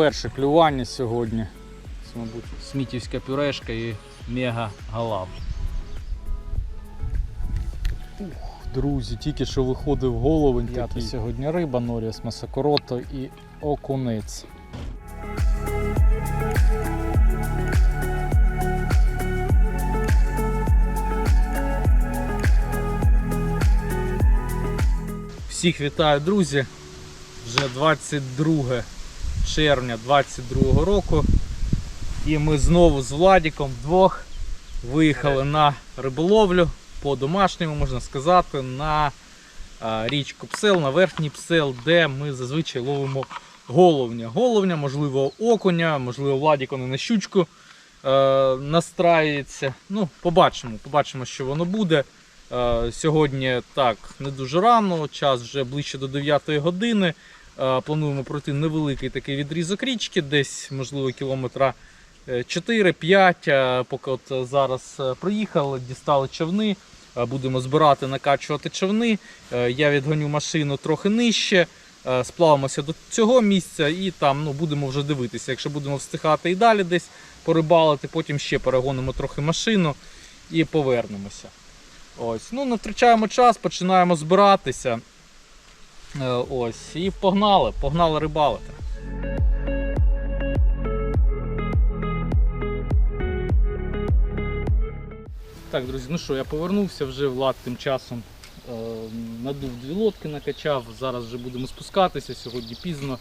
перше клювання сьогодні. Це, мабуть, смітівська пюрешка і мега галав. Друзі, тільки що виходив головень такий. Сьогодні риба, норіс, масакорото і окунець. Всіх вітаю, друзі! Вже 22 червня 22 року. І ми знову з Владіком вдвох виїхали на риболовлю по домашньому, можна сказати, на річку Псел, на верхній Псел, де ми зазвичай ловимо головня. Головня, можливо, окуня, можливо, Владік вони на щучку е, настраюється. Ну, побачимо, побачимо, що воно буде. Е, Сьогодні так не дуже рано, час вже ближче до 9 години. Е, Плануємо пройти невеликий такий відрізок річки, десь, можливо, кілометра е, 4-5. Поки от зараз е, приїхали, дістали човни. е, Будемо збирати, накачувати човни. Е, Я відгоню машину трохи нижче. е, Сплавимося до цього місця і там ну, будемо вже дивитися. Якщо будемо встигати і далі десь порибалити, потім ще перегонимо трохи машину і повернемося. Ось, ну не втрачаємо час, починаємо збиратися. Е, Ось, і погнали, погнали рибалити. Так, друзі, ну що, я повернувся вже Влад тим часом е, надув дві лодки, накачав. Зараз вже будемо спускатися, сьогодні пізно,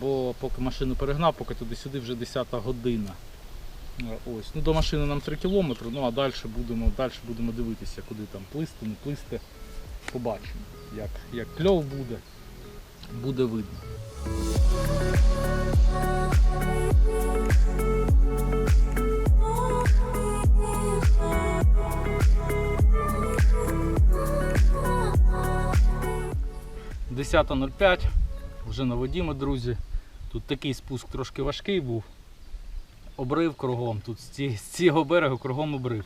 бо поки машину перегнав, поки туди-сюди вже 10 година. Е, Ось. Ну, до машини нам 3 кілометри, ну а далі будемо, далі будемо дивитися, куди там плисти, не плисти. Побачимо, як, як кльов буде, буде видно. – 10.05, вже на воді ми, друзі. Тут такий спуск трошки важкий був. Обрив кругом, тут з, цього берегу кругом обрив.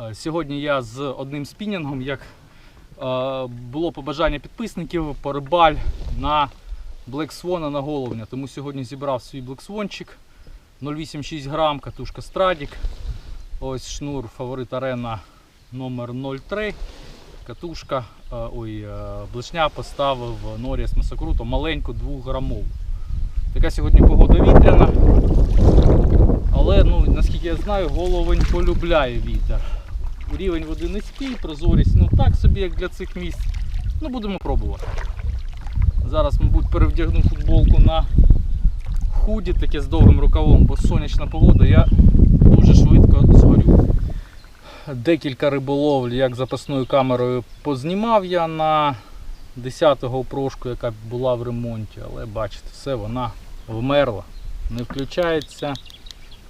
Е, Сьогодні я з одним спінінгом, як було побажання підписників, порибаль на Swan на головня. Тому сьогодні зібрав свій Swanчик 0,86 грам, катушка Stradик. Ось шнур фаворит арена номер 03 Катушка, е, ой, е, блешня поставив Норіс Масакруто маленьку 2 грамову. Така сьогодні погода вітряна. Але ну, наскільки я знаю, головень полюбляє вітер. Рівень води низький, прозорість ну так собі, як для цих місць. Ну будемо пробувати. Зараз, мабуть, перевдягну футболку на худі, таке з довгим рукавом, бо сонячна погода, я дуже швидко згорю. Декілька риболовль, як запасною камерою познімав я на 10-го прошку, яка була в ремонті, але бачите, все вона вмерла, не включається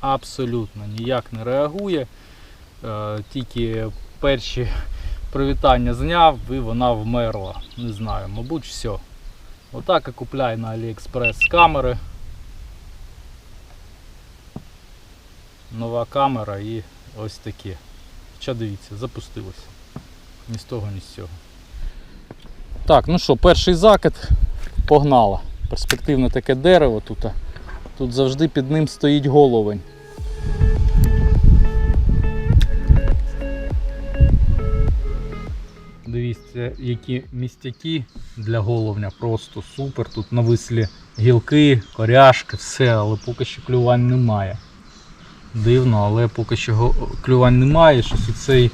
абсолютно ніяк не реагує. Е, Тільки перші привітання зняв і вона вмерла. Не знаю, мабуть, все. Отак і купляй на AliExpress камери. Нова камера і ось таке. Хоча дивіться, запустилося. Ні з того, ні з цього. Так, ну що, перший закид погнала. Перспективне таке дерево тут. Тут завжди під ним стоїть головень. Дивіться, які містяки для головня просто супер. Тут навислі гілки, коряшки, все, але поки що клювань немає. Дивно, але поки що клювань немає. Щось у цей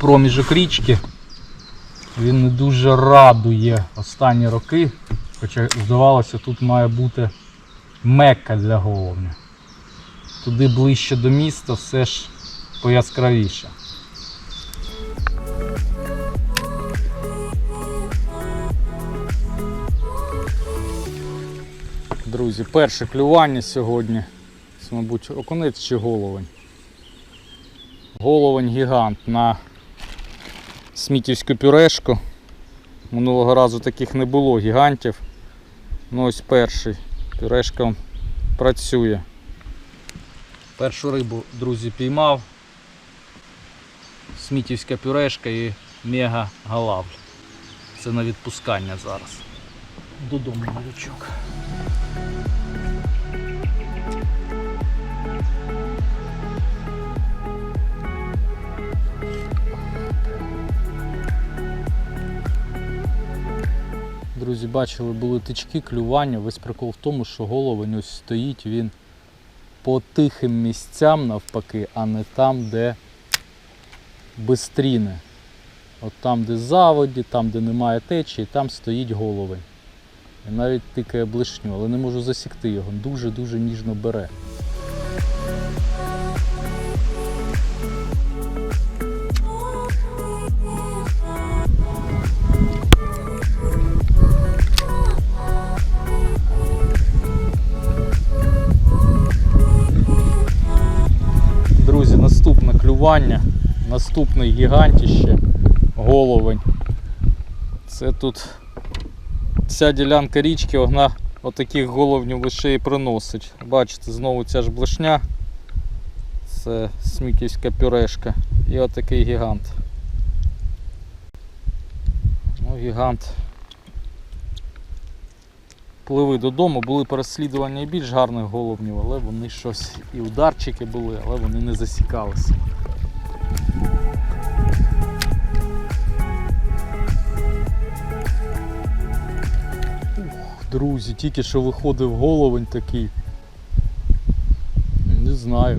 проміжок річки він не дуже радує останні роки. Хоча здавалося, тут має бути мекка для головня. Туди ближче до міста все ж пояскравіше. Друзі, перше клювання сьогодні. Це, мабуть, окунець чи головень. Головень гігант на смітівську пюрешку. Минулого разу таких не було гігантів. Ну ось перший. Пюрешка працює. Першу рибу, друзі, піймав. Смітівська пюрешка і мега галавль. Це на відпускання зараз. Додому малючок. Друзі, бачили, були тички, клювання. Весь прикол в тому, що головень ось стоїть він по тихим місцям навпаки, а не там, де бистріне. От там, де заводі, там, де немає течії, там стоїть головень. І навіть тикає блишню, але не можу засікти його. Дуже-дуже ніжно бере. Наступне клювання, наступний гігантіще, головень. Це тут ця ділянка річки, вона отаких головнів лише і приносить. Бачите, знову ця ж блешня. Це сміківська пюрешка. І отакий гігант. Ну, гігант. Пливи додому, були переслідування більш гарних головнів, але вони щось і ударчики були, але вони не засікалися. Ух, друзі, тільки що виходив головень такий. Не знаю.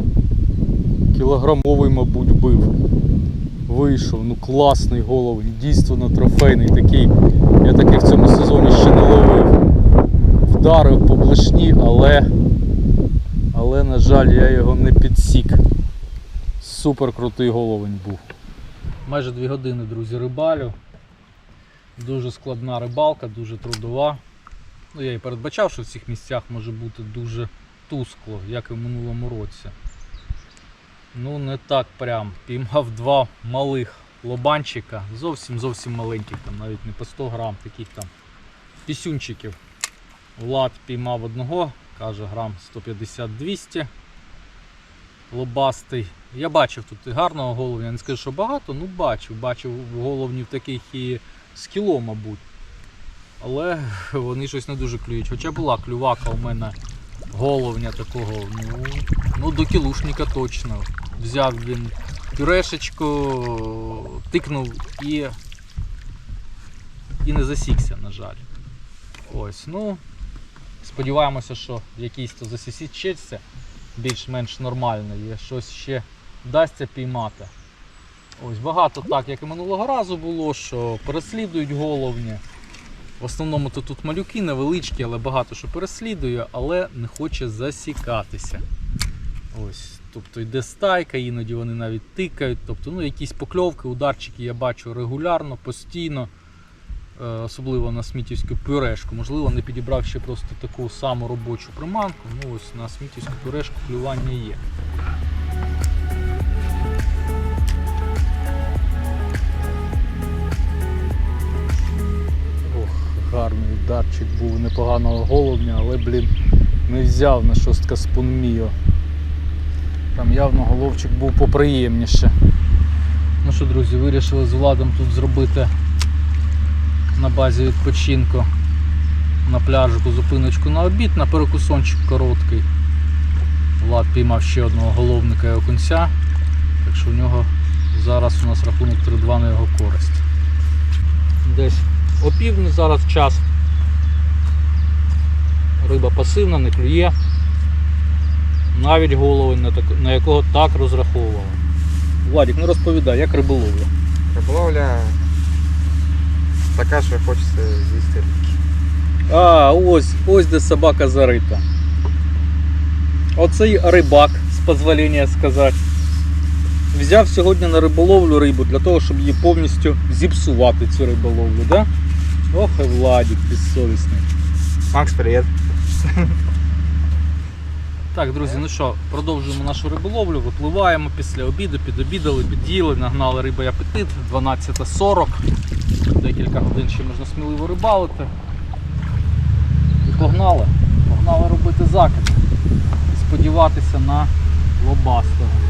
Кілограмовий, мабуть, бив. Вийшов, ну класний головень, дійсно трофейний такий. Я таких в цьому сезоні ще не ловив вдарив по блишні, але, але, на жаль, я його не підсік. Супер крутий головень був. Майже дві години, друзі, рибалю. Дуже складна рибалка, дуже трудова. Ну, я і передбачав, що в цих місцях може бути дуже тускло, як і в минулому році. Ну, не так прям. Піймав два малих лобанчика, зовсім зовсім маленьких, там навіть не по 100 грам, таких там пісюнчиків. Влад піймав одного, каже грам 150-200 лобастий. Я бачив тут гарного головня, я не скажу, що багато, ну бачив. Бачив головнів таких і з кіло, мабуть. Але вони щось не дуже клюють. Хоча була клювака у мене головня такого, ну, ну до кілушника точно. Взяв він пюрешечку, тикнув і, і не засікся, на жаль. Ось, ну, Сподіваємося, що якийсь то засісічеться більш-менш нормальний і щось ще вдасться піймати. Ось Багато так, як і минулого разу було, що переслідують головні. В основному то тут малюки невеличкі, але багато що переслідує, але не хоче засікатися. Ось, Тобто йде стайка, іноді вони навіть тикають. Тобто, ну, якісь покльовки, ударчики я бачу регулярно, постійно. Е, особливо на смітівську пюрешку. Можливо, не підібрав ще просто таку саму робочу приманку. Ну ось на смітівську пюрешку клювання є. Ох, гарний ударчик був непоганого головня, але, блін, не взяв на шостка спунміо. Там явно головчик був поприємніше. Ну що, друзі, вирішили з Владом тут зробити на базі відпочинку на пляжику зупиночку на обід, на перекусончик короткий. Влад піймав ще одного головника і окунця, так що в нього зараз у нас рахунок 3-2 на його користь. Десь опівдні зараз час. Риба пасивна, не клює. Навіть головень, на, на якого так розраховували. Владик, ну розповідай, як риболовля? Риболовля така, що хочеться з'їсти. А, ось, ось де собака зарита. Оцей рибак, з дозволення сказати. Взяв сьогодні на риболовлю рибу для того, щоб її повністю зіпсувати цю риболовлю, да? Ох, і Владик безсовісний. Макс, привіт. Так, друзі, ну що, продовжуємо нашу риболовлю, випливаємо після обіду, підобідали, під'їли, нагнали риби апетит, 12.40. Декілька годин ще можна сміливо рибалити. І погнали. Погнали робити закид. Сподіватися на лобастого.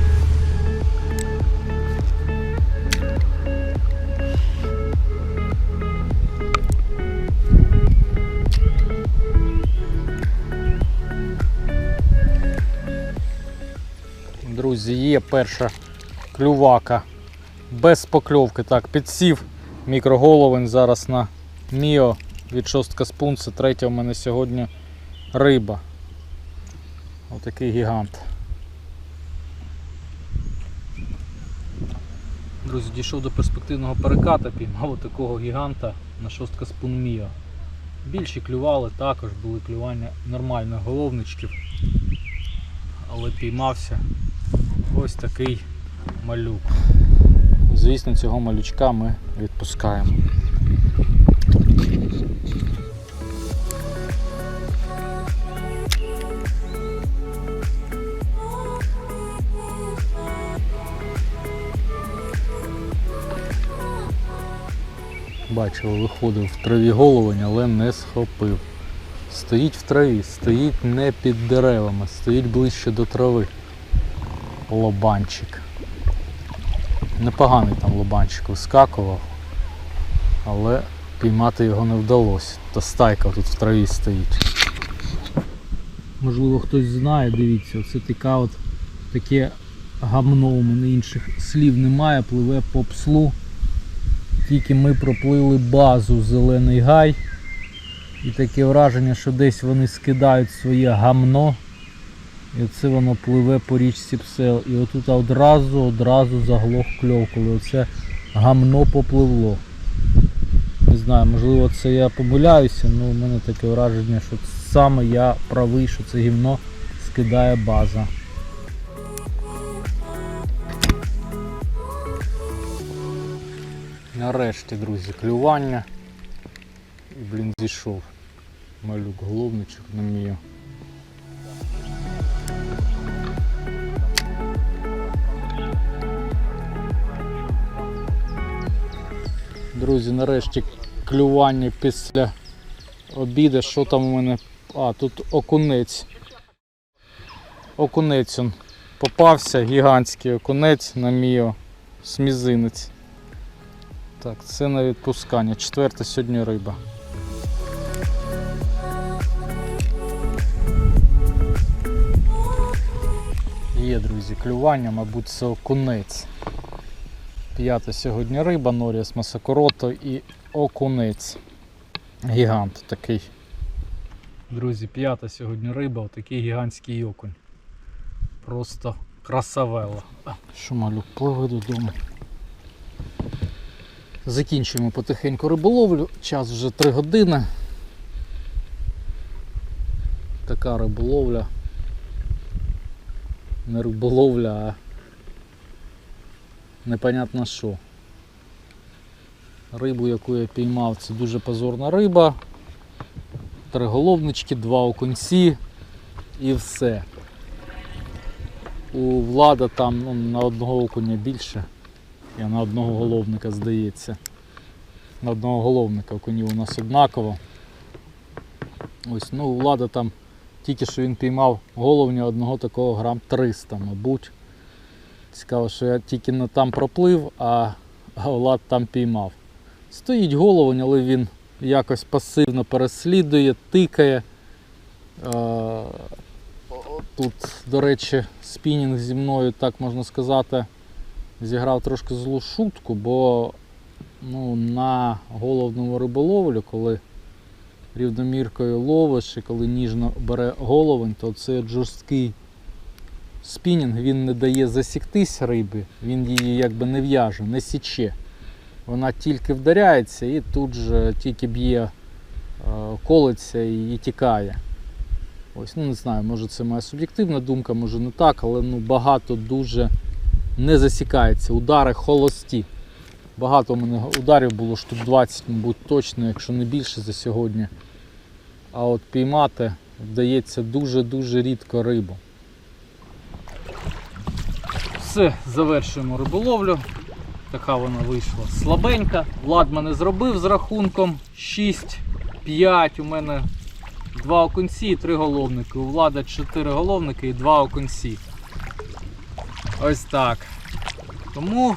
Друзі, є перша клювака без покльовки. Так, підсів мікроголовин зараз на Міо від шостка спун. Це третя у мене сьогодні риба. Отакий гігант. Друзі, дійшов до перспективного переката, піймав такого гіганта на шостка спун Міо. Більші клювали також, були клювання нормальних головничків. Але піймався ось такий малюк. Звісно, цього малючка ми відпускаємо. Бачив, виходив в траві головень, але не схопив. Стоїть в траві, стоїть не під деревами, стоїть ближче до трави. Лобанчик. Непоганий там лобанчик вискакував, але піймати його не вдалося. Та стайка тут в траві стоїть. Можливо, хтось знає, дивіться, це така от таке гамно, у мене інших слів немає, пливе по пслу. Тільки ми проплили базу Зелений Гай. І таке враження, що десь вони скидають своє гамно. І оце воно пливе по річці Псел. І отут одразу, одразу заглох кльов, коли оце гамно попливло. Не знаю, можливо це я помиляюся, але в мене таке враження, що саме я правий, що це гімно скидає база. Нарешті, друзі, клювання. І, блін, зійшов. Малюк головничок на мію. Друзі, нарешті клювання після обіду. Що там у мене? А, тут окунець. Окунець он попався, гігантський окунець на міо, смізинець. Так, це на відпускання. Четверта сьогодні риба. Є, друзі, клювання, мабуть, це окунець. П'ята сьогодні риба, Норіас Масакорото і окунець. Гігант такий. Друзі, п'ята сьогодні риба, отакий гігантський окунь. Просто красавелла. Що малюк, пливи додому. Закінчуємо потихеньку риболовлю. Час вже 3 години. Така риболовля. Не риболовля, а непонятно що. Рибу, яку я піймав, це дуже позорна риба. Три головнички, два окунці і все. У влада там ну, на одного окуня більше. Я на одного головника здається. На одного головника окунів у нас однаково. Ось, ну, влада там тільки що він піймав головня одного такого грам 300, мабуть. Цікаво, що я тільки не там проплив, а, Влад там піймав. Стоїть головень, але він якось пасивно переслідує, тикає. Тут, до речі, спінінг зі мною, так можна сказати, зіграв трошки злу шутку, бо ну, на головному риболовлю, коли рівноміркою ловиш і коли ніжно бере головень, то от жорсткий спінінг він не дає засіктись рибі, він її якби не в'яже, не січе. Вона тільки вдаряється і тут же тільки б'є, е, колиться і, і тікає. Ось, ну не знаю, може це моя суб'єктивна думка, може не так, але ну, багато дуже не засікається. Удари холості. Багато у мене ударів було штук 20, мабуть, точно, якщо не більше за сьогодні. А от піймати вдається дуже-дуже рідко рибу. Все, завершуємо риболовлю. Така вона вийшла слабенька. Влад мене зробив з рахунком 6-5. У мене два окунці і три головники. У Влада 4 головники і два окунці. Ось так. Тому,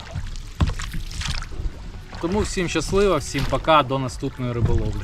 тому всім щасливо, всім пока, до наступної риболовлі.